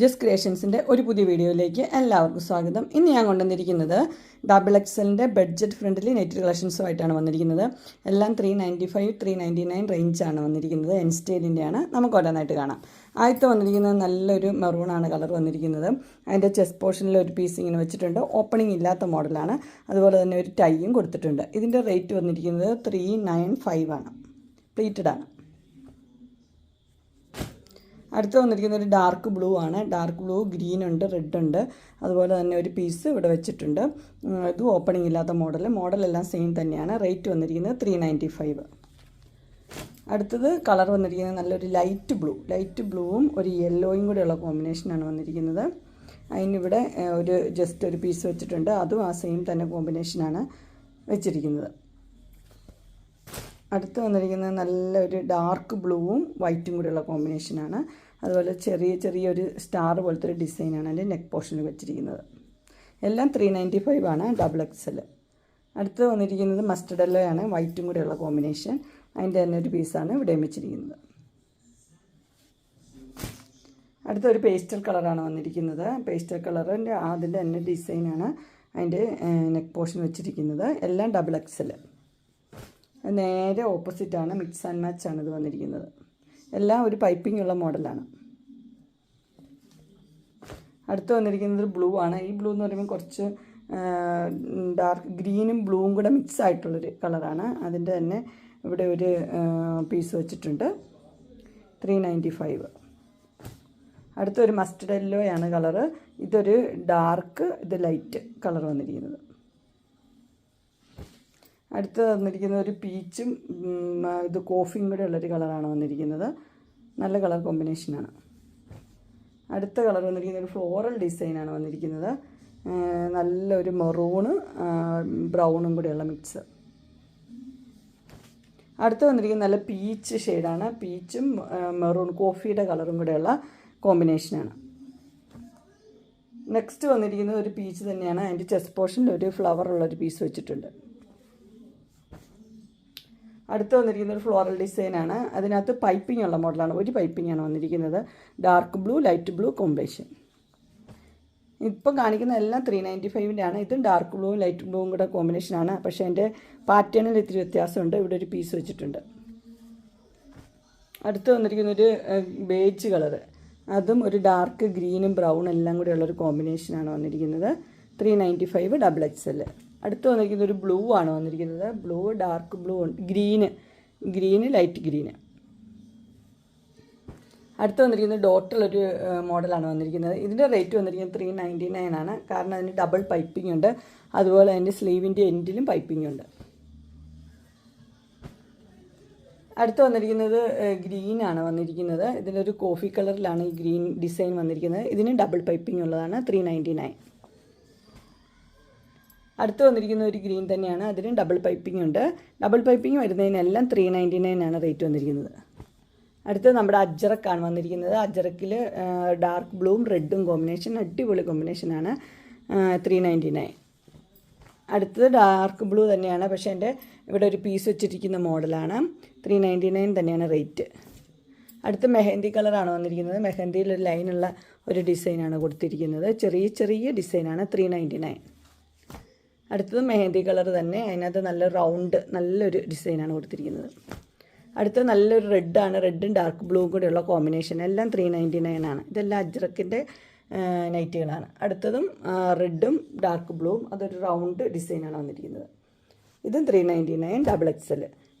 Just ക്രിയേഷൻസിന്റെ ഒരു പുതിയ വീഡിയോയിലേക്ക് എല്ലാവർക്കും സ്വാഗതം. ഇന്ന് ഞാൻ കൊണ്ടുവന്നിരിക്കുന്നത് ഡബിൾ എക്സലിന്റെ ബഡ്ജറ്റ് ഫ്രണ്ട്ലി നെറ്റ് കളക്ഷൻസുമായിട്ടാണ് വന്നിരിക്കുന്നത്. എല്ലാം three ninety five three ninety nine റേഞ്ചാണ് വന്നിരിക്കുന്നത്. എൻ സ്റ്റൈലിന്റെയാണ് നമുക്ക് ഓരോന്നായിട്ട് കാണാം. ആദ്യത്തെ വന്നിരിക്കുന്നത് നല്ലൊരു മെറൂണാണ് കളർ വന്നിരിക്കുന്നത്. അതിന്റെ ചെസ്റ്റ് പോർഷനിൽ ഒരു പീസ് ഇങ്ങനെ വെച്ചിട്ടുണ്ട്. ഓപ്പണിംഗ് ഇല്ലാത്ത മോഡലാണ് അതുപോലെ തന്നെ ഒരു ടൈയും കൊടുത്തിട്ടുണ്ട്. ഇതിന്റെ റേറ്റ് വന്നിരിക്കുന്നത് ത്രീ നയൻ ഫൈവ് ആണ്. പ്ലീറ്റഡ് ആണ്. അടുത്ത് വന്നിരിക്കുന്ന ഒരു ഡാർക്ക് ബ്ലൂ ആണ്. ഡാർക്ക് ബ്ലൂ ഗ്രീൻ ഉണ്ട് റെഡ് ഉണ്ട്. അതുപോലെ തന്നെ ഒരു പീസ് ഇവിടെ വെച്ചിട്ടുണ്ട്. ഇത് ഓപ്പണിംഗ് ഇല്ലാത്ത മോഡൽ മോഡലെല്ലാം സെയിം തന്നെയാണ്. റേറ്റ് വന്നിരിക്കുന്നത് ത്രീ നയന്റി ഫൈവ് അടുത്തത് കളർ വന്നിരിക്കുന്നത് നല്ലൊരു ലൈറ്റ് ബ്ലൂ ലൈറ്റ് ബ്ലൂവും ഒരു യെല്ലോയും കൂടെയുള്ള കോമ്പിനേഷനാണ് വന്നിരിക്കുന്നത്. അതിനിവിടെ ഒരു ജസ്റ്റ് ഒരു പീസ് വെച്ചിട്ടുണ്ട്. അതും ആ സെയിം തന്നെ കോമ്പിനേഷനാണ് വെച്ചിരിക്കുന്നത്. അടുത്ത് വന്നിരിക്കുന്നത് നല്ലൊരു ഡാർക്ക് ബ്ലൂവും വൈറ്റും കൂടെയുള്ള കോമ്പിനേഷനാണ് അതുപോലെ ചെറിയ ചെറിയൊരു സ്റ്റാർ പോലത്തെ ഒരു ഡിസൈനാണ് അതിന്റെ നെക്ക് പോർഷനിൽ വെച്ചിരിക്കുന്നത്. എല്ലാം ത്രീ നയന്റി ഫൈവ് ആണ് ഡബിൾ എക്സൽ അടുത്ത് വന്നിരിക്കുന്നത് ആണ് വൈറ്റും കൂടെയുള്ള കോമ്പിനേഷൻ അതിന്റെ തന്നെ ഒരു പീസാണ് ഇവിടെ വെച്ചിരിക്കുന്നത് അടുത്ത ഒരു പേസ്റ്റൽ കളറാണ് വന്നിരിക്കുന്നത്. പേസ്റ്റൽ കളറിന്റെ അതിന്റെ തന്നെ ഡിസൈനാണ് അതിന്റെ നെക്ക് പോർഷൻ വെച്ചിരിക്കുന്നത്. എല്ലാം ഡബിൾ എക്സൽ നേരെ ഓപ്പോസിറ്റാണ് മിക്സ് ആൻഡ് മാച്ച് ആണ് ഇത് വന്നിരിക്കുന്നത്. എല്ലാം ഒരു പൈപ്പിംഗ് ഉള്ള മോഡലാണ്. അടുത്ത് വന്നിരിക്കുന്നത് ബ്ലൂ ആണ്. ഈ ബ്ലൂ എന്ന് പറയുമ്പോൾ കുറച്ച് ഡാർക്ക് ഗ്രീനും ബ്ലൂവും കൂടെ മിക്സ് ആയിട്ടുള്ളൊരു കളറാണ് അതിന്റെ തന്നെ ഇവിടെ ഒരു പീസ് വെച്ചിട്ടുണ്ട്. ത്രീ നയന്റി ഫൈവ് അടുത്തൊരു മസ്റ്റർഡ് യെല്ലോയാണ് കളറ് ഇതൊരു ഡാർക്ക് ഇത് ലൈറ്റ് കളർ വന്നിരിക്കുന്നത്. അടുത്ത് തന്നിരിക്കുന്നത് ഒരു പീച്ചും ഇത് കോഫിയും കൂടെ ഉള്ളൊരു കളറാണ് വന്നിരിക്കുന്നത്. നല്ല കളർ കോമ്പിനേഷനാണ് അടുത്ത കളർ വന്നിരിക്കുന്നത് ഒരു ഫ്ലോറൽ ഡിസൈനാണ് വന്നിരിക്കുന്നത്. നല്ലൊരു മെറൂണ് ബ്രൗണും കൂടെയുള്ള മിക്സ്. അടുത്ത് വന്നിരിക്കുന്നത് നല്ല പീച്ച് ഷെയ്ഡാണ് പീച്ചും മെറൂൺ കോഫിയുടെ കളറും കൂടെയുള്ള കോമ്പിനേഷനാണ് നെക്സ്റ്റ് വന്നിരിക്കുന്നത് ഒരു പീച്ച് തന്നെയാണ്. അതിന്റെ ചെസ്റ്റ് പോർഷനിൽ ഒരു ഫ്ലവർ ഒരു പീസ് വെച്ചിട്ടുണ്ട്. അടുത്ത് വന്നിരിക്കുന്ന ഒരു ഫ്ലോറൽ ഡിസൈനാണ് അതിനകത്ത് പൈപ്പിംഗ് ഉള്ള മോഡലാണ് ഒരു പൈപ്പിംഗ് ആണ് വന്നിരിക്കുന്നത്. Dark blue light blue combination ഇപ്പം കാണിക്കുന്ന എല്ലാം ത്രീ നയന്റി ഫൈവിന്റെ ആണ് ഇതും ഡാർക്ക് ബ്ലൂവും ലൈറ്റ് ബ്ലൂവും കൂടെ കോമ്പിനേഷനാണ് പക്ഷേ എന്റെ പാറ്റേണിൽ ഇത്തിരി വ്യത്യാസമുണ്ട്. ഇവിടെ ഒരു പീസ് വെച്ചിട്ടുണ്ട്. അടുത്ത് വന്നിരിക്കുന്ന ഒരു ബേജ് കളറ് അതും ഒരു ഡാർക്ക് ഗ്രീനും ബ്രൗൺ എല്ലാം കൂടെ ഉള്ളൊരു കോമ്പിനേഷനാണ് വന്നിരിക്കുന്നത്. Three ninety five double X L അടുത്ത് വന്നിരിക്കുന്നത് ഒരു ബ്ലൂ ആണ് വന്നിരിക്കുന്നത്. Blue dark blue green green light green അടുത്ത് വന്നിരിക്കുന്നത് ഡോട്ടുള്ളൊരു മോഡലാണ് വന്നിരിക്കുന്നത്. ഇതിന്റെ റേറ്റ് വന്നിരിക്കുന്നത് ത്രീ നയന്റി നയൻ ആണ്. കാരണം അതിന് ഡബിൾ പൈപ്പിംഗ് ഉണ്ട്. അതുപോലെ അതിന്റെ സ്ലീവിന്റെ എൻഡിലും പൈപ്പിംഗ് ഉണ്ട്. അടുത്ത് വന്നിരിക്കുന്നത് ഗ്രീൻ ആണ് വന്നിരിക്കുന്നത്. ഒരു കോഫി കളറിലാണ് ഈ ഗ്രീൻ ഡിസൈൻ വന്നിരിക്കുന്നത്. ഇതിന് ഡബിൾ പൈപ്പിംഗ് ഉള്ളതാണ് ത്രീ നയന്റി നയൻ അടുത്ത് വന്നിരിക്കുന്ന ഒരു ഗ്രീൻ തന്നെയാണ്. അതിന് ഡബിൾ പൈപ്പിംഗ് ഉണ്ട്. ഡബിൾ പൈപ്പിംഗ് വരുന്നതിനെല്ലാം ത്രീ നയന്റി നയൻ ആണ് റേറ്റ് വന്നിരിക്കുന്നത്. അടുത്ത് നമ്മുടെ അജ്രക്കാണ് വന്നിരിക്കുന്നത്. അജ്രക്കിൽ ഡാർക്ക് ബ്ലൂവും റെഡും കോമ്പിനേഷൻ അടിപൊളി കോമ്പിനേഷനാണ് ത്രീ നയന്റി നയൻ അടുത്തത് ഡാർക്ക് ബ്ലൂ തന്നെയാണ്. പക്ഷേ എന്റെ ഇവിടെ ഒരു പീസ് വെച്ചിരിക്കുന്ന മോഡലാണ്. ത്രീ നയന്റി നയൻ തന്നെയാണ് റേറ്റ് അടുത്ത് മെഹന്തി കളറാണ് വന്നിരിക്കുന്നത്. മെഹന്തിയിൽ ഒരു ലൈനുള്ള ഒരു ഡിസൈനാണ് കൊടുത്തിരിക്കുന്നത്. ചെറിയ ചെറിയ ഡിസൈനാണ് ത്രീ നയന്റി നയൻ അടുത്തത് മെഹന്തി കളർ തന്നെ. അതിനകത്ത് നല്ല റൗണ്ട് നല്ലൊരു ഡിസൈനാണ് കൊടുത്തിരിക്കുന്നത്. അടുത്തത് നല്ലൊരു റെഡാണ് റെഡും ഡാർക്ക് ബ്ലൂ കൂടെയുള്ള കോമ്പിനേഷൻ എല്ലാം ത്രീ നയന്റി നയൻ ആണ്. ഇതെല്ലാം അജ്രക്കിന്റെ നൈറ്റുകളാണ് അടുത്തതും റെഡും ഡാർക്ക് ബ്ലൂവും അതൊരു റൗണ്ട് ഡിസൈനാണ് വന്നിരിക്കുന്നത്. ഇതും three ninety nine double X L